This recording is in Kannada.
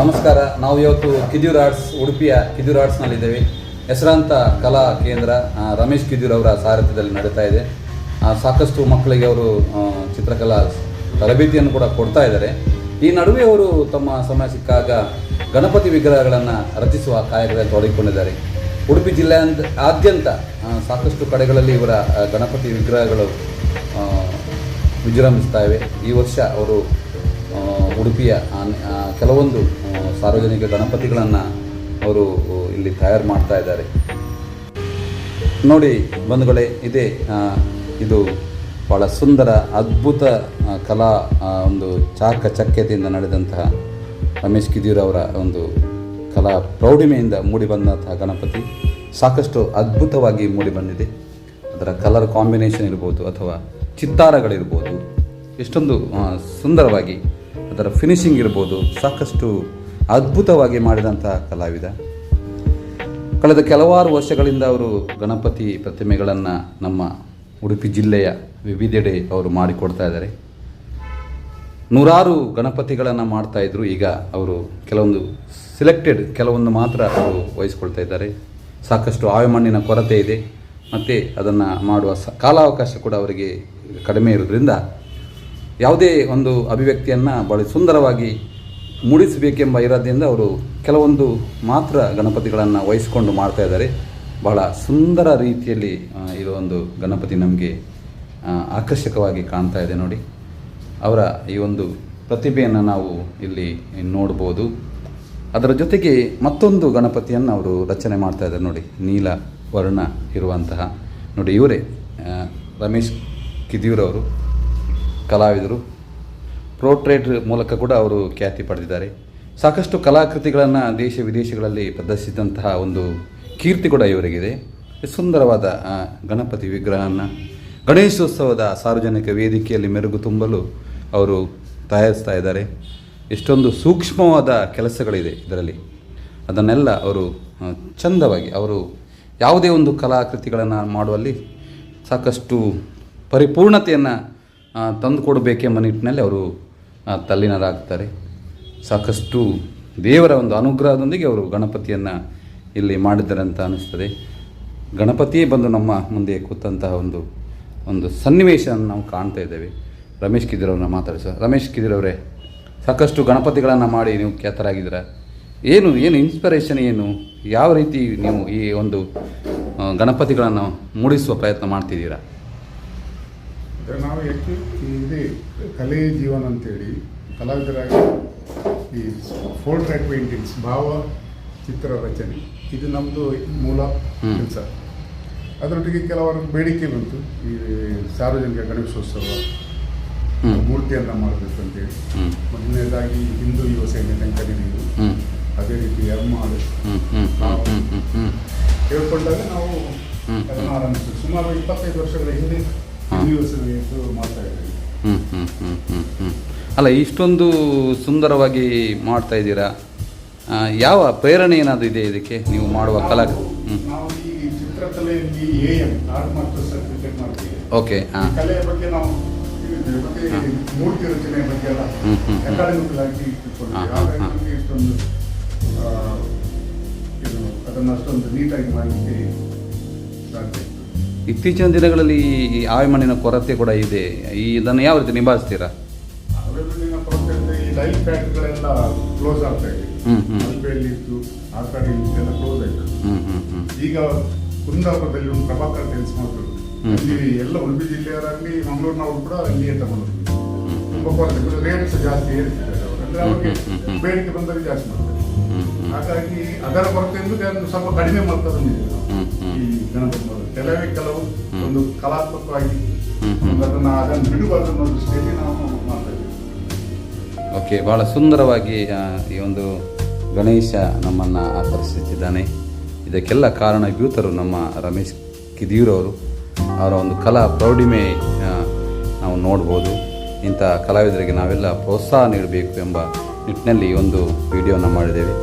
ನಮಸ್ಕಾರ. ನಾವು ಇವತ್ತು ಕಿದ್ಯೂರ್ ಆರ್ಟ್ಸ್, ಉಡುಪಿಯ ಕಿದ್ಯೂರ್ ಆರ್ಟ್ಸ್ನಲ್ಲಿದ್ದೇವೆ ಹೆಸರಾಂತ ಕಲಾ ಕೇಂದ್ರ ರಮೇಶ್ ಕಿದ್ಯೂರ್ ಅವರ ಸಾರಥ್ಯದಲ್ಲಿ ನಡೀತಾ ಇದೆ. ಸಾಕಷ್ಟು ಮಕ್ಕಳಿಗೆ ಅವರು ಚಿತ್ರಕಲಾ ತರಬೇತಿಯನ್ನು ಕೂಡ ಕೊಡ್ತಾ ಇದ್ದಾರೆ. ಈ ನಡುವೆ ಅವರು ತಮ್ಮ ಸಮಯ ಸಿಕ್ಕಾಗ ಗಣಪತಿ ವಿಗ್ರಹಗಳನ್ನು ರಚಿಸುವ ಕಾರ್ಯಗಳಲ್ಲಿ ತೊಡಗಿಕೊಂಡಿದ್ದಾರೆ. ಉಡುಪಿ ಜಿಲ್ಲೆಯ ಆದ್ಯಂತ ಸಾಕಷ್ಟು ಕಡೆಗಳಲ್ಲಿ ಇವರ ಗಣಪತಿ ವಿಗ್ರಹಗಳು ವಿಜೃಂಭಿಸ್ತಾ ಇವೆ. ಈ ವರ್ಷ ಅವರು ಉಡುಪಿಯ ಕೆಲವೊಂದು ಸಾರ್ವಜನಿಕ ಗಣಪತಿಗಳನ್ನು ಅವರು ಇಲ್ಲಿ ತಯಾರು ಮಾಡ್ತಾ ಇದ್ದಾರೆ. ನೋಡಿ ಬಂಧುಗಳೇ, ಇದೆ ಇದು ಭಾಳ ಸುಂದರ, ಅದ್ಭುತ ಕಲಾ ಒಂದು ಚಾಕ ಚಕ್ಯತೆಯಿಂದ ನಡೆದಂತಹ ರಮೇಶ್ ಕಿದಿಯೂರ್ ಅವರ ಒಂದು ಕಲಾ ಪ್ರೌಢಿಮೆಯಿಂದ ಮೂಡಿಬಂದಂತಹ ಗಣಪತಿ. ಸಾಕಷ್ಟು ಅದ್ಭುತವಾಗಿ ಮೂಡಿಬಂದಿದೆ ಅದರ ಕಲರ್ ಕಾಂಬಿನೇಷನ್ ಇರ್ಬೋದು ಅಥವಾ ಚಿತ್ತಾರಗಳಿರ್ಬೋದು. ಎಷ್ಟೊಂದು ಸುಂದರವಾಗಿ ಅದರ ಫಿನಿಶಿಂಗ್ ಇರ್ಬೋದು. ಸಾಕಷ್ಟು ಅದ್ಭುತವಾಗಿ ಮಾಡಿದಂತಹ ಕಲಾವಿದ. ಕಳೆದ ಕೆಲವಾರು ವರ್ಷಗಳಿಂದ ಅವರು ಗಣಪತಿ ಪ್ರತಿಮೆಗಳನ್ನು ನಮ್ಮ ಉಡುಪಿ ಜಿಲ್ಲೆಯ ವಿವಿಧೆಡೆ ಅವರು ಮಾಡಿಕೊಡ್ತಾ ಇದ್ದಾರೆ. ನೂರಾರು ಗಣಪತಿಗಳನ್ನು ಮಾಡ್ತಾ ಇದ್ರು. ಈಗ ಅವರು ಕೆಲವೊಂದು ಸಿಲೆಕ್ಟೆಡ್ ಕೆಲವೊಂದು ಮಾತ್ರ ಅವರು ವಹಿಸ್ಕೊಳ್ತಾ ಇದ್ದಾರೆ. ಸಾಕಷ್ಟು ಆಯಮಣ್ಣಿನ ಕೊರತೆ ಇದೆ. ಮತ್ತು ಅದನ್ನು ಮಾಡುವ ಸ, ಕಾಲಾವಕಾಶ ಕೂಡ ಅವರಿಗೆ ಕಡಿಮೆ ಇರೋದ್ರಿಂದ ಯಾವುದೇ ಒಂದು ಅಭಿವ್ಯಕ್ತಿಯನ್ನು ಭಾಳ ಸುಂದರವಾಗಿ ಮೂಡಿಸಬೇಕೆಂಬ ಇರೋದ್ರಿಂದ ಅವರು ಕೆಲವೊಂದು ಮಾತ್ರ ಗಣಪತಿಗಳನ್ನು ವಹಿಸಿಕೊಂಡು ಮಾಡ್ತಾ ಇದ್ದಾರೆ. ಬಹಳ ಸುಂದರ ರೀತಿಯಲ್ಲಿ ಇರೋ ಒಂದು ಗಣಪತಿ ನಮಗೆ ಆಕರ್ಷಕವಾಗಿ ಕಾಣ್ತಾ ಇದೆ ನೋಡಿ. ಅವರ ಈ ಒಂದು ಪ್ರತಿಭೆಯನ್ನು ನಾವು ಇಲ್ಲಿ ನೋಡ್ಬೋದು. ಅದರ ಜೊತೆಗೆ ಮತ್ತೊಂದು ಗಣಪತಿಯನ್ನು ಅವರು ರಚನೆ ಮಾಡ್ತಾ ಇದ್ದಾರೆ ನೋಡಿ, ನೀಲ ವರ್ಣ ಇರುವಂತಹ. ನೋಡಿ, ಇವರೇ ರಮೇಶ್ ಕಿದಿಯೂರವರು, ಕಲಾವಿದರು. ಪ್ರೋಟ್ರೇಟ್ ಮೂಲಕ ಕೂಡ ಅವರು ಖ್ಯಾತಿ ಪಡೆದಿದ್ದಾರೆ. ಸಾಕಷ್ಟು ಕಲಾಕೃತಿಗಳನ್ನು ದೇಶ ವಿದೇಶಗಳಲ್ಲಿ ಪ್ರದರ್ಶಿಸಿದಂತಹ ಒಂದು ಕೀರ್ತಿ ಕೂಡ ಇವರಿಗಿದೆ. ಸುಂದರವಾದ ಗಣಪತಿ ವಿಗ್ರಹವನ್ನು ಗಣೇಶೋತ್ಸವದ ಸಾರ್ವಜನಿಕ ವೇದಿಕೆಯಲ್ಲಿ ಮೆರುಗು ತುಂಬಲು ಅವರು ತಯಾರಿಸ್ತಾ ಇದ್ದಾರೆ. ಎಷ್ಟೊಂದು ಸೂಕ್ಷ್ಮವಾದ ಕೆಲಸಗಳಿದೆ ಇದರಲ್ಲಿ. ಅದನ್ನೆಲ್ಲ ಅವರು ಚಂದವಾಗಿ ಅವರು ಯಾವುದೇ ಒಂದು ಕಲಾಕೃತಿಗಳನ್ನು ಮಾಡುವಲ್ಲಿ ಸಾಕಷ್ಟು ಪರಿಪೂರ್ಣತೆಯನ್ನು ತಂದುಕೊಡಬೇಕೆಂಬ ನಿಟ್ಟಿನಲ್ಲಿ ಅವರು ತಲ್ಲೀನರಾಗ್ತಾರೆ. ಸಾಕಷ್ಟು ದೇವರ ಒಂದು ಅನುಗ್ರಹದೊಂದಿಗೆ ಅವರು ಗಣಪತಿಯನ್ನು ಇಲ್ಲಿ ಮಾಡಿದ್ದಾರೆ ಅಂತ ಅನ್ನಿಸ್ತದೆ ಗಣಪತಿಯೇ ಬಂದು ನಮ್ಮ ಮುಂದೆ ಕೂತಂತಹ ಒಂದು ಒಂದು ಸನ್ನಿವೇಶವನ್ನು ನಾವು ಕಾಣ್ತಾ ಇದ್ದೇವೆ. ರಮೇಶ್ ಕಿದಿರವ್ರನ್ನ ಮಾತಾಡಿಸ ರಮೇಶ್ ಕಿದಿರವರೇ ಸಾಕಷ್ಟು ಗಣಪತಿಗಳನ್ನು ಮಾಡಿ ನೀವು ಖ್ಯಾತರಾಗಿದ್ದೀರಾ. ಏನು ಏನು ಇನ್ಸ್ಪಿರೇಷನ್ ಏನು, ಯಾವ ರೀತಿ ನೀವು ಈ ಒಂದು ಗಣಪತಿಗಳನ್ನು ಮೂಡಿಸುವ ಪ್ರಯತ್ನ ಮಾಡ್ತಿದ್ದೀರಾ? ಅಂದ್ರೆ ನಾವು ಹೆಚ್ಚು ಇದೇ ಕಲೆ ಜೀವನ ಅಂತೇಳಿ ಕಲಾವಿದರಾಗಿ ಈ ಫೋರ್ ಟ್ರ್ಯಾಕ್ ಪೇಂಟಿಂಗ್ಸ್ ಭಾವ ಚಿತ್ರ ರಚನೆ ಇದು ನಮ್ಮದು ಮೂಲ ಕೆಲಸ. ಅದರೊಟ್ಟಿಗೆ ಕೆಲವರು ಬೇಡಿಕೆ ಬಂತು. ಈ ಸಾರ್ವಜನಿಕ ಗಣೇಶೋತ್ಸವ ಮೂರ್ತಿಯನ್ನು ಮಾಡಬೇಕು ಅಂತೇಳಿ ಮೊದಲನೇದಾಗಿ ಹಿಂದೂ ಯುವ ಸೇನೆ ಹ್ಞೂ ಅದೇ ರೀತಿ ಎರ್ಮಾಳು ಹೇಳ್ಕೊಂಡಾಗ ನಾವು ಸುಮಾರು ಇಪ್ಪತ್ತೈದು ವರ್ಷಗಳ ಹಿಂದೆ ಹ್ಞೂ ಹ್ಞೂ ಹ್ಞೂ ಹ್ಞೂ ಹ್ಞೂ ಅಲ್ಲ ಇಷ್ಟೊಂದು ಸುಂದರವಾಗಿ ಮಾಡ್ತಾ ಇದ್ದೀರಾ? ಯಾವ ಪ್ರೇರಣೆ ಏನಾದರೂ ಇದೆ ಇದಕ್ಕೆ? ನೀವು ಮಾಡುವ ಕಲಾ ನಾವು ಈ ಚಿತ್ರಕಲೆಯಲ್ಲಿ A M art master certificate ಮಾಡ್ತೀವಿ ಓಕೆ ಹಾಂ. ಕಲೆಯ ಬಗ್ಗೆ ನಾವು ಮೂರ್ತಿ ರಚನೆ ಬಗ್ಗೆ ಎಲ್ಲ ಹ್ಮ್, ಹ್ಮ್, ಹ್ಮ್. ಅಕಾಡೆಮಿಕ್ ಆಗಿ ಹಾ, ತಿಳ್ಕೊಂಡಿದ್ದೇವೆ ಹಾಗಾಗಿ ನಮಗೆ ಇಷ್ಟೊಂದು ಆ, ಇದು ಅದನ್ನು ಅಷ್ಟೊಂದು ನೀಟಾಗಿ ಮಾಡಲಿಕ್ಕೆ ಸಾಧ್ಯ. ಇತ್ತೀಚಿನ ದಿನಗಳಲ್ಲಿ ಈ ಆಯಮಣ್ಣಿನ ಕೊರತೆ ಕೂಡ ಇದೆ ಈ ಇದನ್ನು ಯಾವ ರೀತಿ ನಿಭಾಯಿಸ್ತೀರಾ ಕೊರತೆ ಈ ಕ್ಲೋಸ್ ಆಗ್ತಾ ಇದೆ ಹ್ಮ್, ಹ್ಮ್. ಮಲ್ಪೆಯಲ್ಲಿ ಇತ್ತು ಆ ಕಡೆ ಎಲ್ಲ ಕ್ಲೋಸ್ ಆಯ್ತು ಹ್ಞೂ ಹ್ಞೂ ಹ್ಞೂ ಈಗ ಕುಂದಾಪುರದಲ್ಲಿ ಒಂದು ಪ್ರಭಾಕರ್ ಕೆಲಸ ಮಾಡ್ತಾರೆ ಹ್ಮ್. ಅಲ್ಲಿ ಎಲ್ಲ ಉಡುಪಿ ಜಿಲ್ಲೆಯವರಾಗಲಿ ಮಂಗಳೂರಿನವರು ಕೂಡ ಅಲ್ಲಿಯೇ ತಗೊಂಡು ಹ್ಞೂ ತುಂಬಾ ರೇಟ್ ರೇಟ್ಸ್ ಜಾಸ್ತಿ ಏರಿಸಿದ್ದಾರೆ ಅವರು ಅಂದ್ರೆ ಅವ್ರಿಗೆ ಹ್ಮ್, ಹ್ಮ್, ಹ್ಮ್. ಬೇಡಿಕೆ ಬಂದರೆ ಜಾಸ್ತಿ ಮಾಡ್ತಾರೆ ಹ್ಮ್, ಹ್ಮ್. ಹಾಗಾಗಿ ಅದರ ಕೊರತೆಯಿಂದ ಅದನ್ನು ಸ್ವಲ್ಪ ಕಡಿಮೆ ಮಾಡ್ತಾ ಬಂದಿದೆ ನಾವು. ಹ್ಮ್, ಹ್ಮ್. ಈ ಗಣಪತಿ. ಕೆಲವೇ ಕೆಲವು ಹ್ಮ್. ಕಲಾತ್ಮಕವಾಗಿ ಅದನ್ನ ಅದನ್ನು ಬಿಡಬಾರ್ದು ಅನ್ನೋ ದೃಷ್ಟಿಯಲ್ಲಿ ನಾವು ಮಾಡ್ತಾ ಇದ್ದೀವಿ. ಓಕೆ ಭಾಳ ಸುಂದರವಾಗಿ ಈ ಒಂದು ಗಣೇಶ ನಮ್ಮನ್ನು ಆಕರ್ಷಿಸಿದ್ದಾನೆ ಇದಕ್ಕೆಲ್ಲ ಕಾರಣಭೂತರು ನಮ್ಮ ರಮೇಶ್ ಕಿದಿಯೂರವರು. ಅವರ ಒಂದು ಕಲಾ ಪ್ರೌಢಿಮೆ ನಾವು ನೋಡ್ಬೋದು. ಇಂಥ ಕಲಾವಿದರಿಗೆ ನಾವೆಲ್ಲ ಪ್ರೋತ್ಸಾಹ ನೀಡಬೇಕು ಎಂಬ ನಿಟ್ಟಿನಲ್ಲಿ ಈ ಒಂದು ವಿಡಿಯೋನ ಮಾಡಿದ್ದೇವೆ.